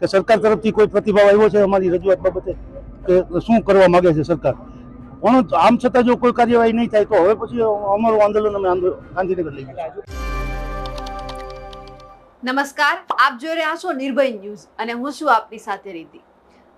કે સરકાર તરફથી કોઈ પ્રતિભાવ આવ્યો છે અમારી રજૂઆત બાબતે? કે શું કરવા માગે છે સરકાર? પણ આમ છતાં જો કોઈ કાર્યવાહી નહીં થાય, તો હવે પછી અમારું આંદોલન અમે ગાંધીનગર લઈ જઈશું. નમસ્કાર, આપ જોઈ રહ્યા છો નિર્ભય ન્યૂઝ અને હું છું આપની સાથે રીતિ.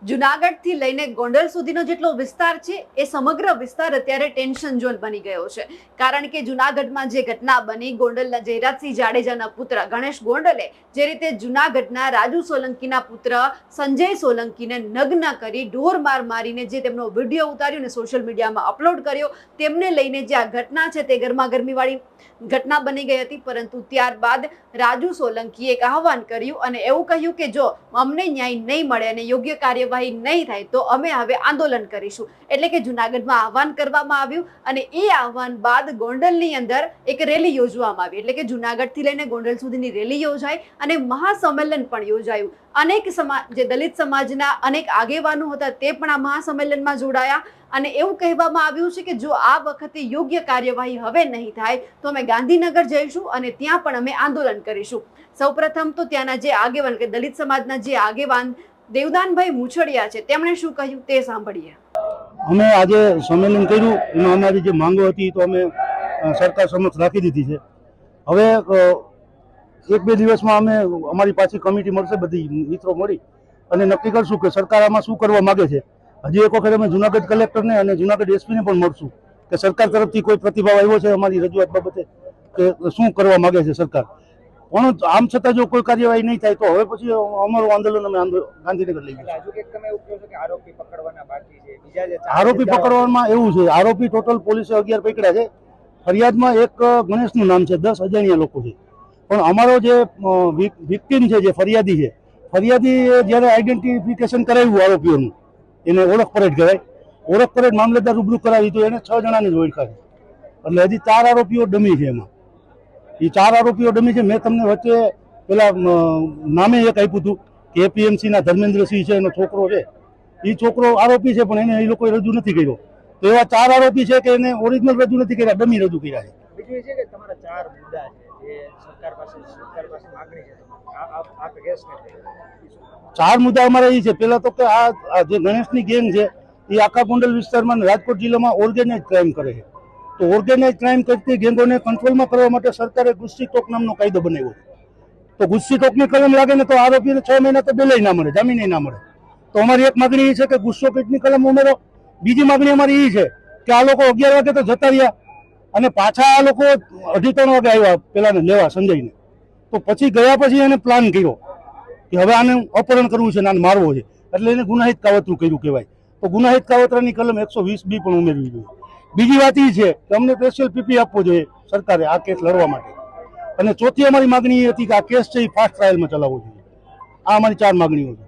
જુનાગઢથી લઈને ગોંડલ સુધીનો જેટલો વિસ્તાર છે, એ સમગ્ર વિસ્તાર અત્યારે ટેન્શન ઝોન બની ગયો છે. કારણ કે જુનાગઢમાં જે ઘટના બની, ગોંડલના જયરાજસિંહ જાડેજાના પુત્ર ગણેશ ગોંડલે જે રીતે જુનાગઢના રાજુ સોલંકીના પુત્ર સંજય સોલંકીને નગ્ન કરી ઢોર માર મારીને જે તેમનો વીડિયો ઉતાર્યો અને સોશિયલ મીડિયામાં અપલોડ કર્યો, તેમને લઈને જે આ ઘટના છે તે ગરમાગરમીવાળી ઘટના બની ગઈ હતી. પરંતુ ત્યારબાદ રાજુ સોલંકીએ એક આહવાન કર્યું અને એવું કહ્યું કે જો અમને ન્યાય નહીં મળે અને યોગ્ય કાર્યવાહી નહીં થાય તો અમે હવે આંદોલન કરીશું. એટલે કે જુનાગઢમાં આહવાન કરવામાં આવ્યું અને એ આહવાન બાદ ગોંડલની અંદર એક રેલી યોજવામાં આવી. એટલે કે જુનાગઢથી લઈને ગોંડલ સુધીની રેલી યોજાઈ અને મહાસંમેલન પણ યોજાયું. અનેક સમાજ જે દલિત સમાજના અનેક આગેવાનો હતા તે પણ આ મહાસંમેલનમાં જોડાયા અને એવું કહેવામાં આવ્યું છે કે જો આ વખતે યોગ્ય કાર્યવાહી હવે નહીં થાય તો અમે ગાંધીનગર જઈશું અને ત્યાં પણ અમે આંદોલન કરીશું. સૌપ્રથમ તો ત્યાંના જે આગેવાન કે દલિત સમાજના જે આગેવાન દેવદાનભાઈ મુછડિયા છે. તેમણે શું કહ્યું તે સાંભળીએ. અમે આજે સંમેલન કર્યું, એમાં અમારી જે માંગો હતી તો અમે સરકાર સમક્ષ રાખી દીધી છે. હવે એક બે દિવસમાં અમે અમારી પાછી કમિટી મળશે, બધી મિત્રો મળી. અને નક્કી કરશું કે સરકાર આમાં શું કરવા માગે છે. હજી એક વખત અમે જુનાગઢ કલેક્ટરને અને જુનાગઢ એસપીને પણ મળશું કે સરકાર તરફથી કોઈ પ્રતિભાવ આવ્યો છે અમારી રજૂઆત બાબતે, કે શું કરવા માગે છે સરકાર. પણ આમ છતાં જો કોઈ કાર્યવાહી નહીં થાય તો હવે પછી અમારું આંદોલન અમે ગાંધીનગર લઈ કે આરોપી પકડવામાં એવું છે. આરોપી ટોટલ પોલીસે અગિયાર પકડ્યા છે. ફરિયાદમાં એક ગણેશનું નામ છે. દસ અજાણ્યા લોકો છે. પણ અમારો જે વિક્ટીમ છે જે ફરિયાદી છે ફરિયાદી જ્યારે આઈડેન્ટિફિકેશન કરાવ્યું આરોપીઓનું એને ઓળખ પરેડ કહેવાય ઓળખ પરેડ મામલતદાર રૂબરૂ કરાવી તો એને છ જણાની જ ઓળખા એટલે હજી ચાર આરોપીઓ ડમી છે એમાં. એ ચાર આરોપીઓ ડમી છે. મેં તમને વચ્ચે પેલા નામે એક આપ્યું હતું કે એપીએમસી ના ધર્મેન્દ્રસિંહ છે એનો છોકરો છે. એ છોકરો આરોપી છે પણ એને એ લોકોએ રજૂ નથી કર્યો. તો એવા ચાર આરોપી છે કે એને ઓરિજિનલ રજૂ નથી કર્યા ડમી રજૂ કર્યા છે. ચાર મુદ્દા અમારા એ છે. પેલા તો કે આ જે ગણેશની ગેંગ છે એ આખા ગોંડલ વિસ્તારમાં રાજકોટ જિલ્લામાં ઓર્ગેનાઇઝ ક્રાઇમ કરે છે. તો ઓર્ગેનાઇઝ ક્રાઇમ કરતી ગેંગોને કંટ્રોલમાં કરવા માટે સરકારે ગુસ્સી ટોક નામનો કાયદો બનાવ્યો તો ગુસ્સી ટોકની કલમ લાગે ને તો આરોપીને છ મહિના તો બેલેય ના મળે, જામીન ના મળે. તો અમારી એક માગણી એ છે કે ગુસ્સો પીટની કલમ ઉમેરો. બીજી માગણી અમારી એ છે કે આ લોકો અગિયાર વાગે તો જતા રહ્યા અને પાછા આ લોકો અઢી ત્રણ વાગે આવ્યા, પેલાને લેવા સંજયને. તો પછી ગયા પછી એને પ્લાન કર્યો કે હવે આને અપહરણ કરવું છે ને આને મારવો છે. એટલે એને ગુનાહિત કાવતરું કર્યું કહેવાય. તો ગુનાહિત કાવતરાની કલમ એકસો વીસ બી પણ ઉમેરવી જોઈએ. બીજી વાત એ છે કે અમને સ્પેશિયલ પીપી આપવો જોઈએ સરકારે આ કેસ લડવા માટે. અને ચોથી અમારી માગણી એ હતી કે આ કેસ છે એ ફાસ્ટ ટ્રાયલમાં ચલાવવો જોઈએ. આ અમારી ચાર માગણીઓ છે.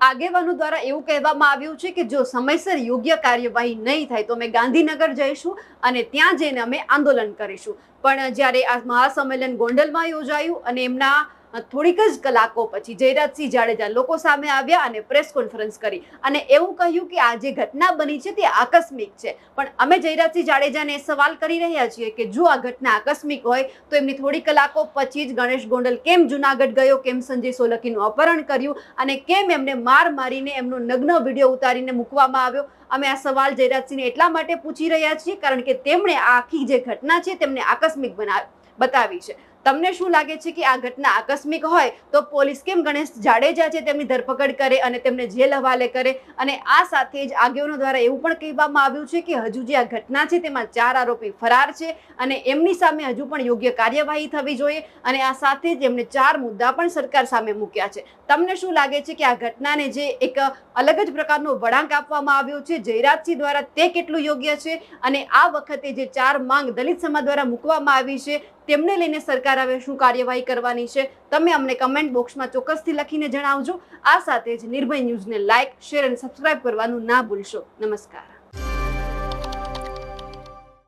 આગેવાનો દ્વારા એવું કહેવામાં આવ્યું છે કે જો સમયસર યોગ્ય કાર્યવાહી નહીં થાય તો અમે ગાંધીનગર જઈશું અને ત્યાં જઈને અમે આંદોલન કરીશું. પણ જ્યારે આ મહાસંમેલન ગોંડલમાં યોજાયું અને એમના થોડીક જ કલાકો પછી જયરાજસિંહ જાડેજા લોકો સામે આવ્યા અને પ્રેસ કોન્ફરન્સ કરી. અને એવું કહ્યું કે આ જે ઘટના બની છે તે આકસ્મિક છે. પણ અમે જયરાજસિંહ જાડેજાને સવાલ કરી રહ્યા છીએ કે જો આ ઘટના આકસ્મિક હોય, તો એમની થોડી કલાકો પછી જ ગણેશ ગોંડલ કેમ જુનાગઢ ગયો, કેમ સંજય સોલંકીનું અપહરણ કર્યું અને કેમ એમને માર મારીને એમનો નગ્ન વીડિયો ઉતારીને મૂકવામાં આવ્યો? અમે આ સવાલ જયરાજસિંહને એટલા માટે પૂછી રહ્યા છીએ કારણ કે તેમણે આ આખી જે ઘટના છે તેમને આકસ્મિક બનાવી બતાવી છે. તમને શું લાગે છે કે આ ઘટના આકસ્મિક હોય તો પોલીસ કેમ ગણેશ જાડેજા છે તેમની ધરપકડ કરે અને તેમને જેલ હવાલે કરે? અને આ સાથે જ આગેવાનો દ્વારા એવું પણ કહેવામાં આવ્યું છે કે હજુ જે આ ઘટના છે તેમાં ચાર આરોપી ફરાર છે અને એમની સામે હજુ પણ યોગ્ય કાર્યવાહી થવી જોઈએ અને આ સાથે જ એમને ચાર મુદ્દા પણ સરકાર સામે મૂક્યા છે. તમને શું લાગે છે કે આ ઘટનાને જે એક અલગ જ પ્રકારનો વળાંક આપવામાં આવ્યો છે? જયરાજસિંહ દ્વારા તે કેટલું યોગ્ય છે? અને આ વખતે જે ચાર માંગ દલિત સમાજ દ્વારા મૂકવામાં આવી છે, તેમને લઈને સરકાર હવે શું કાર્યવાહી કરવાની છે, તમે અમને કમેન્ટ બોક્સમાં ચોક્કસથી લખીને જણાવજો. આ સાથે જ નિર્ભય ન્યૂઝને લાઇક શેર અને સબસ્ક્રાઇબ કરવાનું ના ભૂલશો. નમસ્કાર.